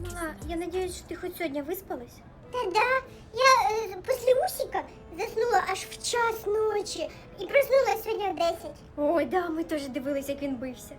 Мала, я надеюсь, что ты хоть сегодня выспалась? Та да, я е, після усіка заснула аж в час ночі і проснулася сьогодні в 10. Ой, да, ми теж дивились, як він бився.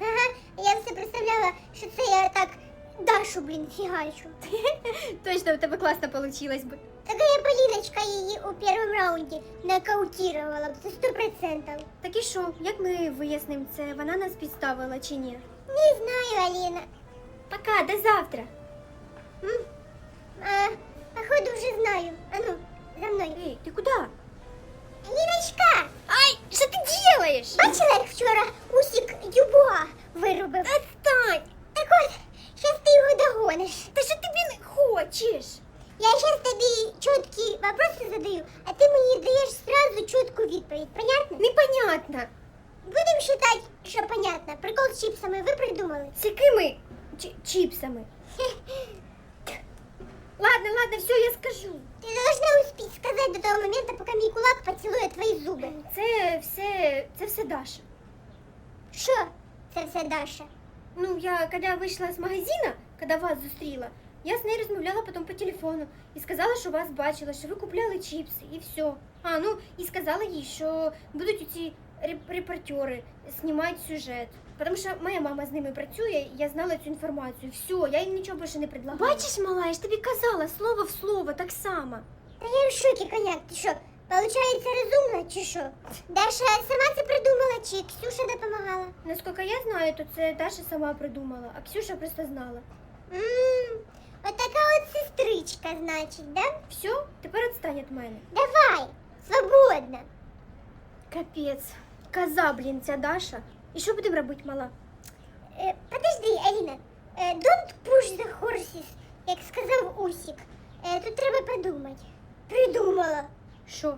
Ага, я все представляла, що це я так Дашу, блін, фігачу. Точно, у тебе класно получилось би. Така я Поліночка її у першому раунді нокаутірувала, це сто процентів. Так і що, як ми вияснимо, це вона нас підставила чи ні? Не знаю, Аліна. Пока, до завтра. М? А, походу вже знаю. Ану, за мною. Ей, ти куди? Аліночка, Ай, що ти делаєш? бачила, як вчора усік Дюбуа виробив? Поки мій кулак поцілує твої зуби. Це все, це все Даша. Що це все Даша? Ну, я коли вийшла з магазина, коли вас зустріла, я з нею розмовляла потім по телефону і сказала, що вас бачила, що ви купляли чіпси і все. А, ну і сказала їй, що будуть ці репортери знімати сюжет. Тому що моя мама з ними працює, я знала цю інформацію. Все, я їм нічого більше не предлагала. Бачиш, мала, я ж тобі казала слово в слово, так само. Та я в шокі, коняк. Ти що, получається розумна чи що? Даша сама це придумала, чи Ксюша допомагала? Наскільки я знаю, то це Даша сама придумала, а Ксюша просто знала. Ммм, отака от сестричка, значить, да? Все, тепер відстань від мене. Давай, свободно. Капець. Коза, блін, ця Даша. І що будемо робити, мала? Е, подожди, Аліна. Е, don't push the horses, як сказав Усік. Е, тут треба придумати. Придумала. Що?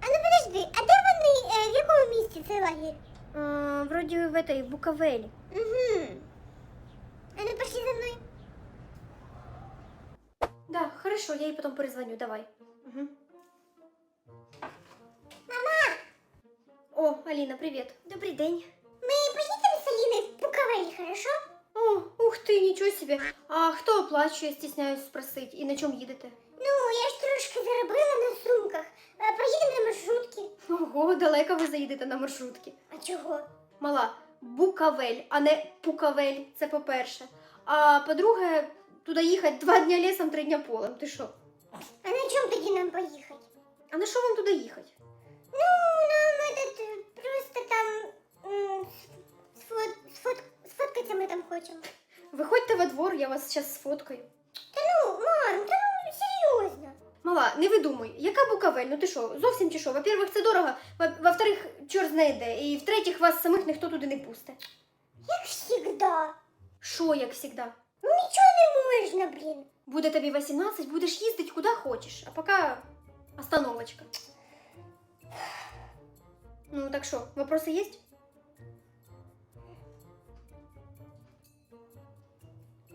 А ну подожди, а де вони, е, в якому місці цей лагерь? Вроді в этой, в Букавелі. Угу. А ну пошли за мною. Да, хорошо, я їй потім перезвоню, давай. Угу. Мама, О, Аліна, привіт. Добрий день. ми поїдемо з Аліною в Буковель, хорошо? О, ух ти, нічого собі. А хто оплачує, стісняюсь спросити. І на чому їдете? Заробила на сумках. Е, Поїдемо на маршрутки. Ого, далеко ви заїдете на маршрутки. А чого? Мала, Букавель, а не Пукавель, це по-перше. А по-друге, туди їхати два дня лісом, три дня полем. Ти що? А на чому тоді нам поїхати? А на що вам туди їхати? Ну, нам этот, просто там м, сфот, сфот, сфоткатися ми там хочемо. Виходьте во двор, я вас зараз сфоткаю. Та ну, мам, та ну серйозно. Мала, не видумуй, яка букавель? Ну ти що, зовсім чи що? Во-первых, це дорого, во- во-вторых, чорт знає де, і в-третіх, вас самих ніхто туди не пустить. Як всегда. Що, як завжди? Ну нічого не можна, блін. Буде тобі 18, будеш їздити куди хочеш, а поки остановочка. Ну, так що, вопроси є?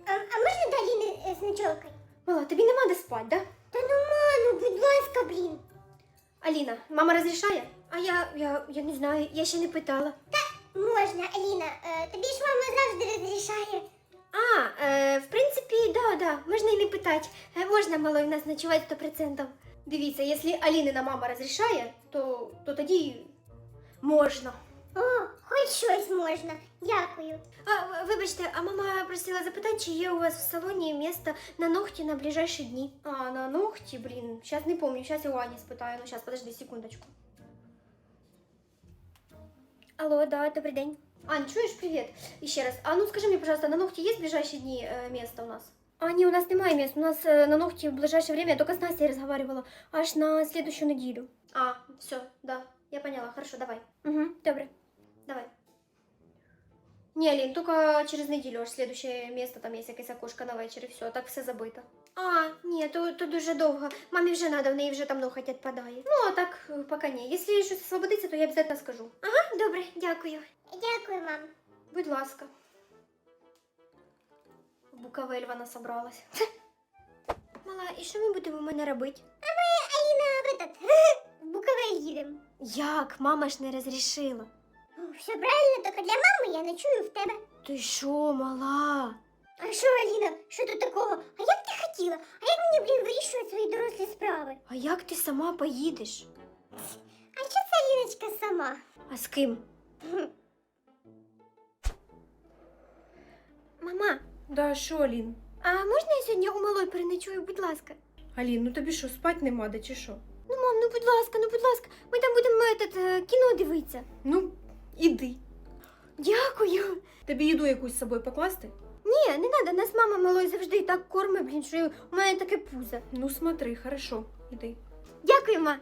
А, а можна далі з ночовкою? Мала, тобі нема де спати, да? Та ну, ману, будь ласка, блін. Аліна, мама розрішає? А я, я, я не знаю, я ще не питала. Можна, Аліна, е, тобі ж мама завжди розрішає. А, е, в принципі, да, да, можна і не питати. Е, можна малою нас ночувати 100%. Дивіться, якщо Алінина мама розрішає, то, то тоді можна. О, хоч щось можна. Дякую. А, вибачте, а мама просила запитати, чи є у вас в салоні місце на ногті на ближайші дні. А, на ногті, блін, зараз не помню, зараз я у Ані спитаю. Ну, зараз, подожди секундочку. Алло, да, добрий день. Ань, чуєш, привіт. І ще раз. А ну скажи мені, пожалуйста, на ногті є в ближайші дні е, місце у нас? А, ні, у нас немає місць. У нас е, на ногті в ближайшее время, я только с Настей разговаривала, аж на следующую неделю. А, все, да, я поняла, хорошо, давай. Угу, добре, давай. Ні, Алін, тільки через неділю, аж следующее місце, там є якесь окошко на вечір, і все, так все забито. А, ні, то, то дуже довго. Мамі вже надо, в неї вже там ноготь відпадає. Ну, а так, поки ні. Якщо щось освободиться, то я обов'язково скажу. Ага, добре, дякую. Дякую, мам. Будь ласка. В Букавель вона собралась. Мала, і що ми будемо у мене робити? Аліна, в этот, в Буковель їдемо. Як? Мама ж не розрішила. Все правильно, тільки для мами я ночую в тебе. Ти що, мала? А що, Аліна, що тут такого? А як ти хотіла? А як мені, блін, вирішувати свої дорослі справи? А як ти сама поїдеш? А що це Аліночка сама? А з ким? Мама, Да, що, Алін? а можна я сьогодні у малої переночую, будь ласка? Алін, ну тобі що, спать нема, де чи що? Ну, мам, ну будь ласка, ну будь ласка, ми там будемо этот, е, кіно дивитися. Ну, іди. Дякую. Тобі їду якусь з собою покласти? Ні, не треба, нас мама малої завжди так кормить, блін, що у мене таке пузо. Ну, смотри, хорошо, іди. Дякую, ма.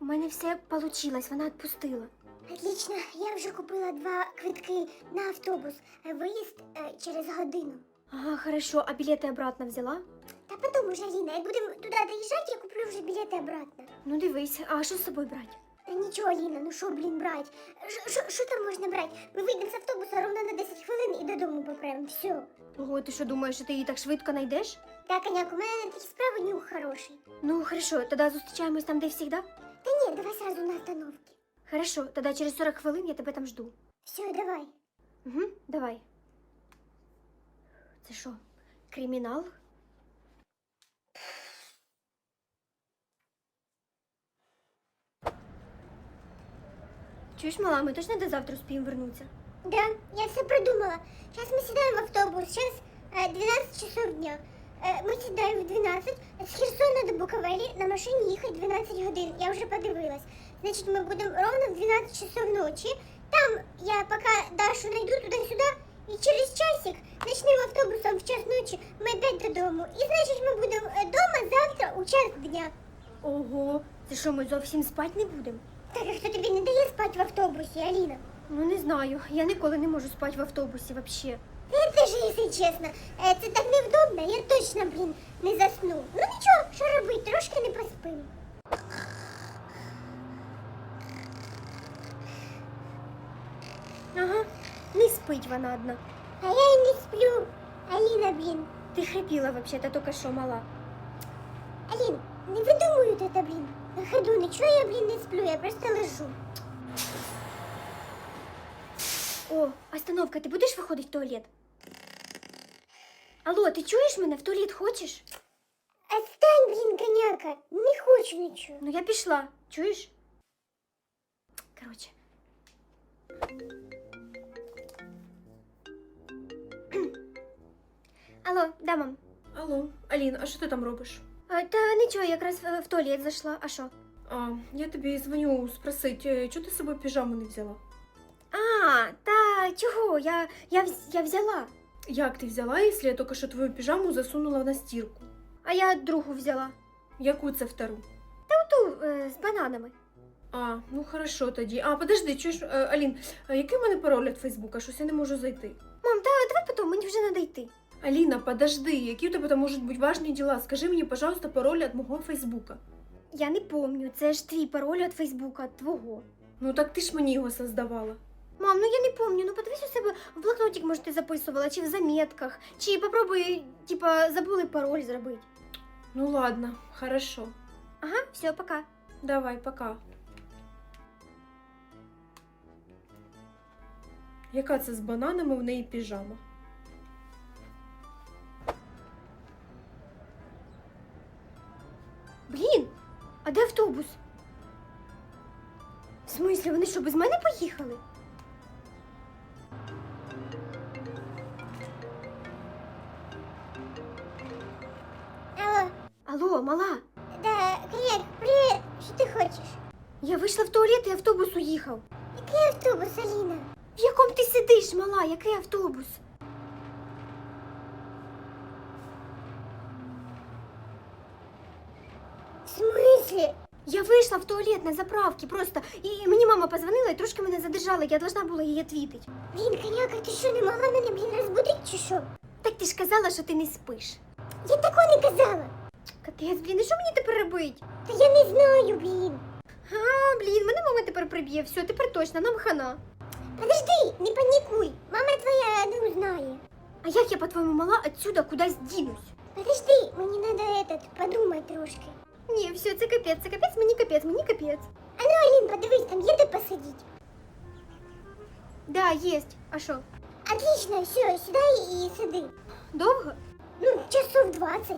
У мене все вийшло, вона відпустила. Отлично, я вже купила два квитки на автобус. Виїзд е, через годину. Ага, хорошо, а білети обратно взяла? Та потім уже, Аліна, як будемо туди доїжджати, я куплю вже білети обратно. Ну дивись, а що з собою брати? Та нічого, Аліна, ну що, блін, брати? Що- там можна брати? Ми вийдемо з автобуса ровно на 10 хвилин і додому поправимо. Все. Ого, ти що думаєш, що ти її так швидко знайдеш? Так, коняк, у мене на такі справи нюх хороший. Ну, хорошо, тоді зустрічаємось там, де всегда. Та ні, давай сразу на остановці. Хорошо, тоді через 40 хвилин я тебе там жду. Все, давай. Угу, давай. Це що, кримінал? Чуєш, мала, ми точно до завтра успіємо вернутися? Да, я все придумала. Сейчас мы сідаємо в автобус, сейчас 12 часов дня. Е, Ми сідаємо в 12, з Херсона до Буковелі на машині їхати 12 годин. Я вже подивилась. Значить, ми будемо ровно в 12 часов ночі. Там я поки Дашу найду туди-сюди, і через часик начнем автобусом в час ночі, ми опять додому. І значить, ми будемо е, дома завтра у час дня. Ого, це що, ми зовсім спати не будемо? Так, а хто тобі не дає спати в автобусі, Аліна? Ну не знаю, я ніколи не можу спати в автобусі вообще. Я теж, якщо чесно, е, це так невдобно, я точно, блін, не засну. Ну нічого, що робити, трошки не поспим. Ага, не спить вона одна. А я і не сплю. Аліна, блін. Ти хрипіла вообще-то тільки що мала. Алін, не видумую це, блін. На ходу, нічого я, блін, не сплю, я просто лежу. О, остановка, ти будеш виходити в туалет? Алло, ти чуєш мене? В туалет хочеш? Отстань, блін, коняка, не хочу нічого. Ну я пішла, чуєш? Короче. Алло, да, мам. Алло, Алін, а що ти там робиш? А, та нічого, якраз в, в туалет зайшла. А що? А, я тобі дзвоню спросить, е, чого ти з собою піжаму не взяла? А, та чого? Я, я, вз- я взяла. Як ти взяла, якщо я тільки що твою піжаму засунула на стірку? А я другу взяла. Яку це втору? Ту е, з бананами. А, ну хорошо тоді. А, подожди, чуєш, е, Алін, а який у мене пароль від Фейсбука? Щось я не можу зайти. Мам, та давай потім, мені вже треба йти. Аліна, подожди, які у тебе там можуть бути важні діла? Скажи мені, пожалуйста, пароль від мого Фейсбука. Я не помню, це ж твій пароль від Фейсбука, твого. Ну так ти ж мені його создавала. Мам, ну я не помню. Ну подивись у себе в блокнотик, може, ти записувала, чи в заметках, чи попробуй, типа, забули пароль зробити. Ну ладно, хорошо. Ага, все, пока. Давай, пока. Яка це з бананами в неї піжама? Да, коняк, привіт, що ти хочеш? я вийшла в туалет і автобус уїхав. Який автобус, Аліна? В якому ти сидиш, мала? Який автобус? В смислі? Я вийшла в туалет на заправці просто, і мені мама позвонила і трошки мене задержала, я должна була їй відповідати. Блін, коняка, ти що, не могла мене, блін, розбудити чи що? Так ти ж казала, що ти не спиш. Я такого не казала. Капець, блін, і що мені тепер робити? Та я не знаю, блін. А, блін, мене мама тепер приб'є. Все, тепер точно, нам хана. Подожди, не панікуй. Мама твоя не узнає. А як я, по-твоєму, мала отсюда кудись дінусь? Подожди, мені надо этот, подумати трошки. Ні, все, це капець, це капець, мені капець, мені капець. А ну, Алін, подивись, там є де посидіти. Да, єсть. А що? Отлично, все, сідай і сиди. Довго? Ну, часов 20.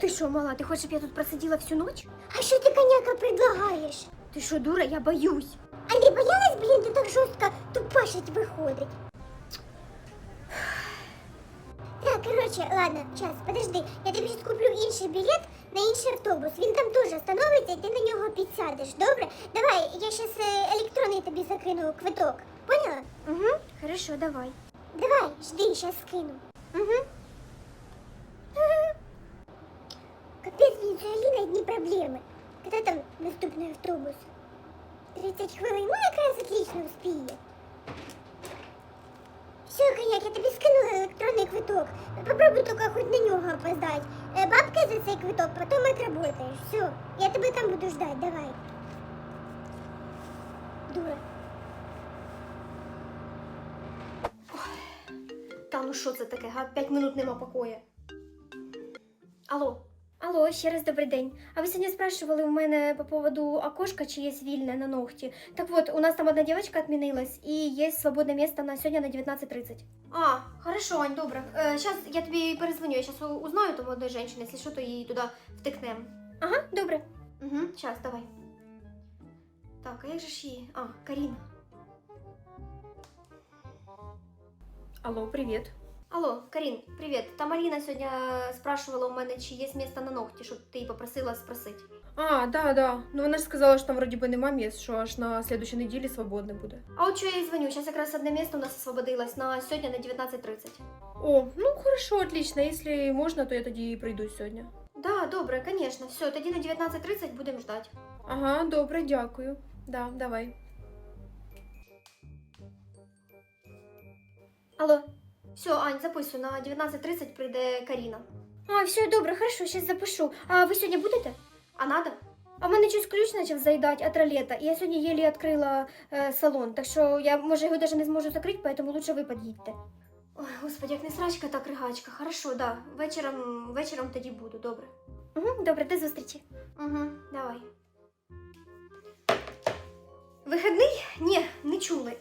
Ти що, мала, ти хочеш, щоб я тут просиділа всю ніч? А що ти, коняка, предлагаєш? Ти що, дура, я боюсь. А не боялась, блін, ти так жорстко тупашить виходить. Так, короче, ладно, час, подожди. Я тобі зараз куплю інший білет на інший автобус. Він там теж остановиться, і ти на нього підсядеш, добре? Давай, я зараз електронний тобі закину квиток. Поняла? Угу, хорошо, давай. Давай, жди, сейчас скину. Угу. Капець, блін, це Аліна одні проблеми. Коли там наступний автобус? 30 хвилин, ну якраз отлично успіє. Все, коняк, я тобі скинула електронний квиток. Попробуй тільки хоч на нього опоздать. Е, Бабки за цей квиток, потім отработаєш. Все, я тебе там буду ждать, давай. Дура. Та ну що це таке, га? П'ять минут нема покоя. Алло. Алло, ще раз добрий день. А ви сьогодні спрашивали у мене по поводу окошка, чи є вільне на ногті. Так вот, у нас там одна девочка отменилась, и есть свободное место на сегодня на 19.30. А, хорошо, Ань, добре. Э, сейчас я тобі перезвоню, я сейчас узнаю там у одной женщины, если что, то її туди втикнем. Ага, добре. Угу, сейчас, давай. Так, а як же ж її? А, Каріна. Алло, привіт. Алло, Карін, привіт. Там Аліна сьогодні спрашивала у мене, чи є місце на ногті, щоб ти її попросила спросити. А, да, да. Ну вона ж сказала, що там вроді би нема місць, що аж на слідущій неділі свободне буде. А от що я їй дзвоню, зараз якраз одне місце у нас освободилось на сьогодні на 19.30. О, ну хорошо, отлично. Якщо можна, то я тоді і прийду сьогодні. Да, добре, звісно. Все, тоді на 19.30 будемо ждати. Ага, добре, дякую. Да, давай. Алло. Все, Ань, записуй, на 19.30 прийде Каріна. А, все, добре, хорошо, зараз запишу. А ви сьогодні будете? А надо? А в мене щось ключ почав заїдати від ролета, я сьогодні єлі відкрила е, салон, так що я, може, його навіть не зможу закрити, тому лучше ви під'їдьте. Ой, господи, як не срачка, так ригачка. Хорошо, да. Вечором, вечором тоді буду, добре. Угу, добре, до зустрічі. Угу, давай. Вихідний? Ні, не чули.